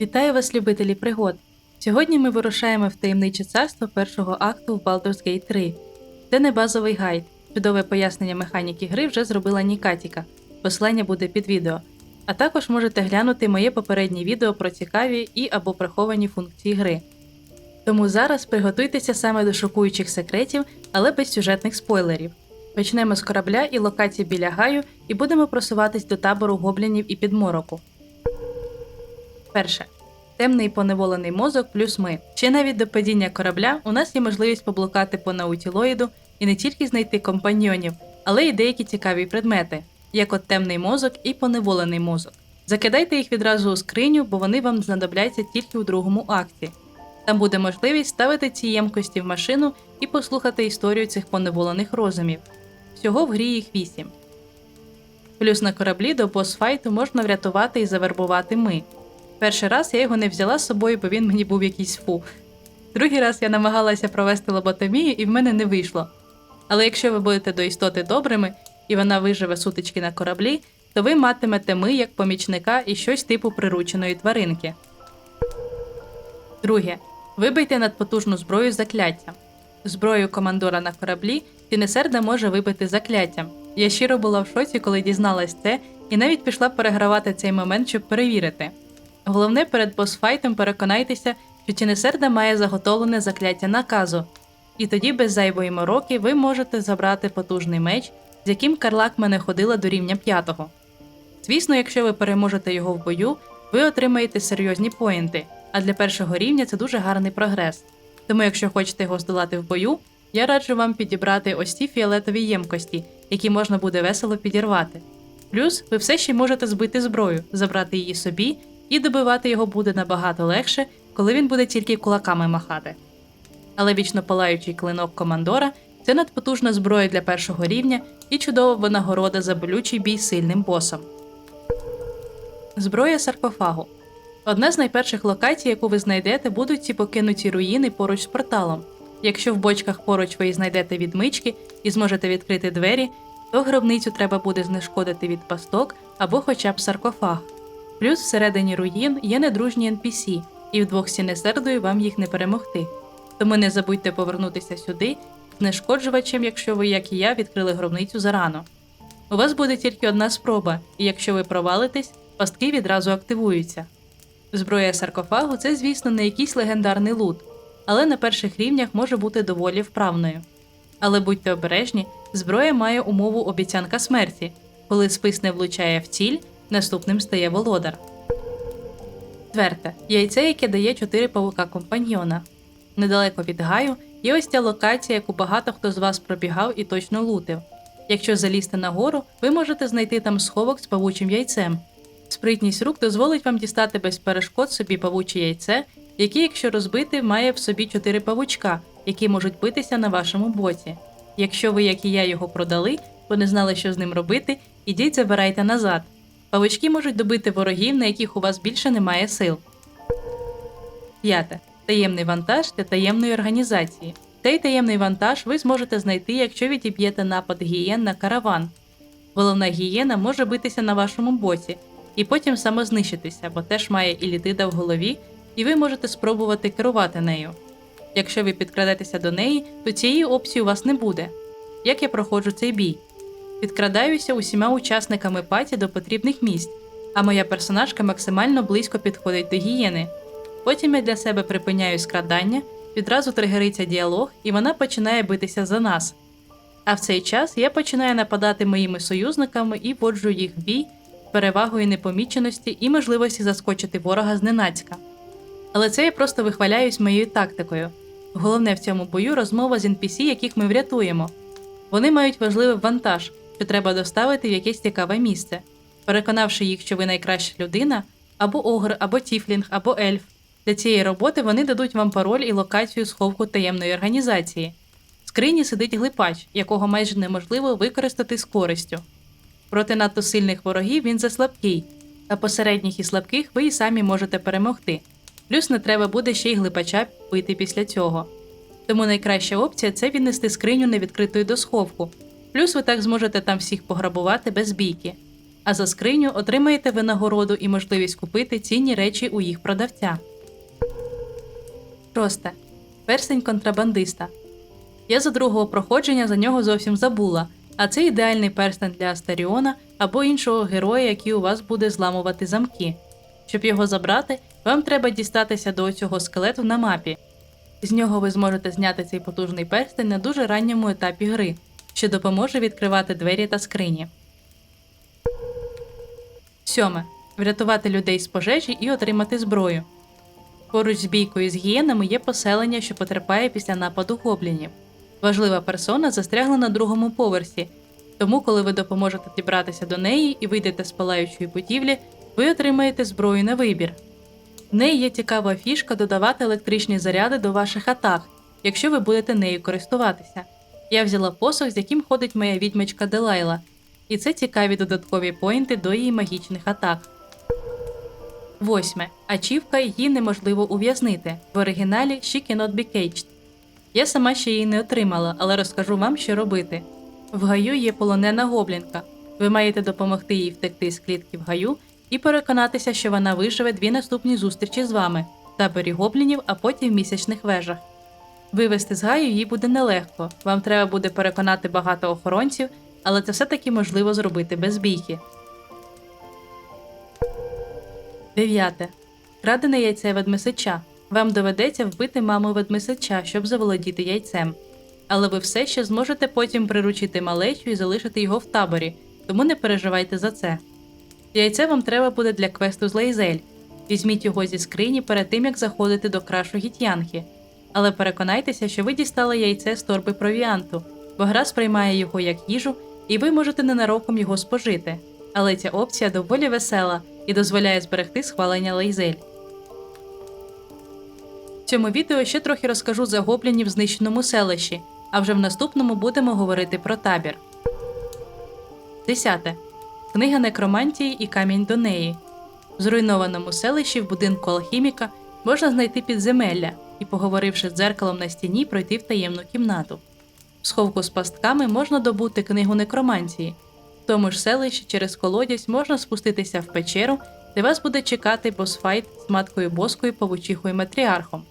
Вітаю вас, любителі пригод! Сьогодні ми вирушаємо в таємниче царство першого акту в Baldur's Gate 3. Це не базовий гайд. Чудове пояснення механіки гри вже зробила Нікатіка. Посилання буде під відео. А також можете глянути моє попереднє відео про цікаві і або приховані функції гри. Тому зараз приготуйтеся саме до шокуючих секретів, але без сюжетних спойлерів. Почнемо з корабля і локації біля гаю, і будемо просуватись до табору гоблінів і підмороку. Перше. Темний поневолений мозок плюс ми. Ще навіть до падіння корабля у нас є можливість поблукати по наутілоїду і не тільки знайти компаньйонів, але й деякі цікаві предмети, як от темний мозок і поневолений мозок. Закидайте їх відразу у скриню, бо вони вам знадобляться тільки у другому акті. Там буде можливість ставити ці ємкості в машину і послухати історію цих поневолених розумів. Всього в грі їх 8. Плюс на кораблі до босфайту можна врятувати і завербувати ми. Перший раз я його не взяла з собою, бо він мені був якийсь фу. Другий раз я намагалася провести лоботомію і в мене не вийшло. Але якщо ви будете до істоти добрими і вона виживе сутички на кораблі, то ви матимете ми як помічника і щось типу прирученої тваринки. Друге. Вибийте надпотужну зброю закляттям. Зброю командора на кораблі Тінесерда може вибити закляттям. Я щиро була в шоці, коли дізналась це, і навіть пішла перегравати цей момент, щоб перевірити. Головне, перед босфайтом переконайтеся, що Тінесерда має заготовлене закляття наказу, і тоді без зайвої мороки ви можете забрати потужний меч, з яким Карлак мене ходила до рівня п'ятого. Звісно, якщо ви переможете його в бою, ви отримаєте серйозні поінти, а для першого рівня це дуже гарний прогрес. Тому, якщо хочете його здолати в бою, я раджу вам підібрати ось ці фіолетові ємкості, які можна буде весело підірвати. Плюс ви все ще можете збити зброю, забрати її собі, і добивати його буде набагато легше, коли він буде тільки кулаками махати. Але вічно палаючий клинок командора це надпотужна зброя для першого рівня і чудова винагорода за болючий бій сильним босом. Зброя саркофагу. Одна з найперших локацій, яку ви знайдете, будуть ці покинуті руїни поруч з порталом. Якщо в бочках поруч ви знайдете відмички і зможете відкрити двері, то гробницю треба буде знешкодити від пасток або хоча б саркофаг. Плюс всередині руїн є недружні NPC, і вдвох сінесердою вам їх не перемогти. Тому не забудьте повернутися сюди з нешкоджувачем, якщо ви, як і я, відкрили гробницю зарано. У вас буде тільки одна спроба, і якщо ви провалитесь, пастки відразу активуються. Зброя саркофагу це, звісно, не якийсь легендарний лут, але на перших рівнях може бути доволі вправною. Але будьте обережні, зброя має умову обіцянка смерті. Коли спис не влучає в ціль, наступним стає володар. Четверте. Яйце, яке дає 4 павука компаньйона. Недалеко від гаю є ось ця локація, яку багато хто з вас пробігав і точно лутив. Якщо залізти нагору, ви можете знайти там сховок з павучим яйцем. Спритність рук дозволить вам дістати без перешкод собі павуче яйце, яке, якщо розбити, має в собі 4 павучка, які можуть битися на вашому боці. Якщо ви, як і я, його продали, бо не знали, що з ним робити, ідіть забирайте назад. Павучки можуть добити ворогів, на яких у вас більше немає сил. П'яте. Таємний вантаж для таємної організації. Цей таємний вантаж ви зможете знайти, якщо відіб'єте напад гієн на караван. Головна гієна може битися на вашому боці і потім самознищитися, бо теж має ілітида в голові, і ви можете спробувати керувати нею. Якщо ви підкрадетеся до неї, то цієї опції у вас не буде. Як я проходжу цей бій? Підкрадаюся усіма учасниками паті до потрібних місць, а моя персонажка максимально близько підходить до гієни. Потім я для себе припиняю скрадання, відразу тригериться діалог, і вона починає битися за нас. А в цей час я починаю нападати моїми союзниками і вводжу їх в бій перевагою непоміченості і можливості заскочити ворога зненацька. Але це я просто вихваляюсь моєю тактикою. Головне в цьому бою розмова з NPC, яких ми врятуємо. Вони мають важливий вантаж, що треба доставити в якесь цікаве місце, переконавши їх, що ви найкраща людина, або огр, або тіфлінг, або ельф. Для цієї роботи вони дадуть вам пароль і локацію сховку таємної організації. В скрині сидить глипач, якого майже неможливо використати з користю. Проти надто сильних ворогів він заслабкий, а посередніх і слабких ви і самі можете перемогти. Плюс не треба буде ще й глипача бити після цього. Тому найкраща опція це віднести скриню невідкритою до сховку. Плюс ви так зможете там всіх пограбувати без бійки. а за скриню отримаєте винагороду і можливість купити цінні речі у їх продавця. Шосте. Перстень контрабандиста. Я за другого проходження за нього зовсім забула, а це ідеальний перстень для Астеріона або іншого героя, який у вас буде зламувати замки. Щоб його забрати, вам треба дістатися до цього скелету на мапі. З нього ви зможете зняти цей потужний перстень на дуже ранньому етапі гри, що допоможе відкривати двері та скрині. Сьоме. Врятувати людей з пожежі і отримати зброю. Поруч з бійкою з гієнами є поселення, що потерпає після нападу гоблінів. Важлива персона застрягла на другому поверсі, тому, коли ви допоможете дібратися до неї і вийдете з палаючої будівлі, ви отримаєте зброю на вибір. В неї є цікава фішка додавати електричні заряди до ваших атак, якщо ви будете нею користуватися. Я взяла посох, з яким ходить моя відьмачка Делайла, і це цікаві додаткові поінти до її магічних атак. Восьме. Ачівка її неможливо ув'язнити. В оригіналі She cannot be caged. Я сама ще її не отримала, але розкажу вам, що робити. В гаю є полонена гоблінка. Ви маєте допомогти їй втекти з клітки в гаю і переконатися, що вона виживе дві наступні зустрічі з вами таборі гоблінів, а потім в місячних вежах. Вивести з гаю її буде нелегко. Вам треба буде переконати багато охоронців, але це все-таки можливо зробити без бійки. Дев'яте. Крадене яйце ведмесича. Вам доведеться вбити маму ведмесича, щоб заволодіти яйцем. Але ви все ще зможете потім приручити малечу і залишити його в таборі, тому не переживайте за це. Яйце вам треба буде для квесту з Лейзель. Візьміть його зі скрині перед тим, як заходити до крашу гітянки. Але переконайтеся, що ви дістали яйце з торби провіанту, бо гра сприймає його як їжу, і ви можете ненароком його спожити. Але ця опція доволі весела і дозволяє зберегти схвалення лейзель. В цьому відео ще трохи розкажу за гоблінів в знищеному селищі, а вже в наступному будемо говорити про табір. 10. Книга некромантії і камінь до неї. В зруйнованому селищі в будинку алхіміка можна знайти підземелля і, поговоривши з дзеркалом на стіні, пройти в таємну кімнату. В сховку з пастками можна добути книгу некромантії. В тому ж селищі через колодязь можна спуститися в печеру, де вас буде чекати босфайт з маткою боскою павучихою матріархом.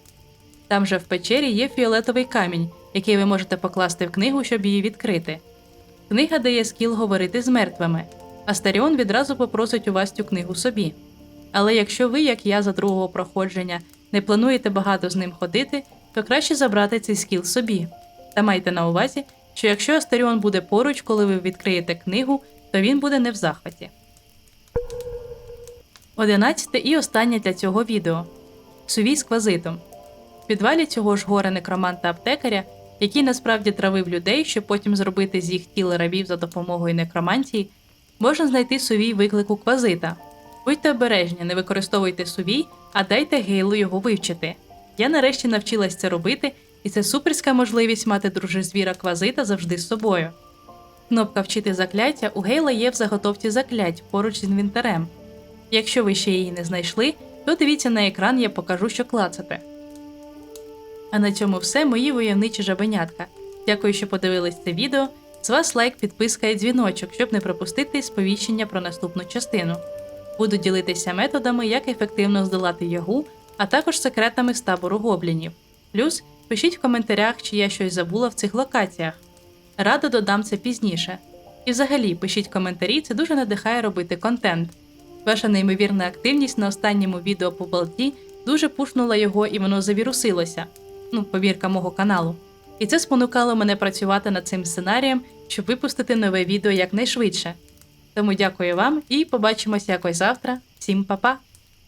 Там же в печері є фіолетовий камінь, який ви можете покласти в книгу, щоб її відкрити. Книга дає скіл говорити з мертвими. Астаріон відразу попросить у вас цю книгу собі. Але якщо ви, як я за другого проходження, не плануєте багато з ним ходити, то краще забрати цей скіл собі. Та майте на увазі, що якщо Астаріон буде поруч, коли ви відкриєте книгу, то він буде не в захваті. Одинадцяте і останнє для цього відео Сувій з квазитом. В підвалі цього ж гора некроманта аптекаря, який насправді травив людей, щоб потім зробити з їх тіл рабів за допомогою некромантії, можна знайти сувій виклику квазита. Будьте обережні, не використовуйте сувій, а дайте гейлу його вивчити. Я нарешті навчилась це робити, і це суперська можливість мати дружезвіра квазита завжди з собою. Кнопка Вчити закляття у Гейла є в заготовці заклять поруч з інвентарем. Якщо ви ще її не знайшли, то дивіться на екран, я покажу, що клацати. А на цьому все, мої войовничі жабенятка. Дякую, що подивились це відео. З вас лайк, підписка і дзвіночок, щоб не пропустити сповіщення про наступну частину. Буду ділитися методами, як ефективно здолати ягу, а також секретами з табору гоблінів. Плюс пишіть в коментарях, чи я щось забула в цих локаціях. Радо додам це пізніше. І взагалі пишіть коментарі, це дуже надихає робити контент. Ваша неймовірна активність на останньому відео по болті дуже пушнула його і воно завірусилося. Ну, повірка мого каналу. І це спонукало мене працювати над цим сценарієм, щоб випустити нове відео якнайшвидше. Тому дякую вам і побачимося якось завтра. Всім па-па!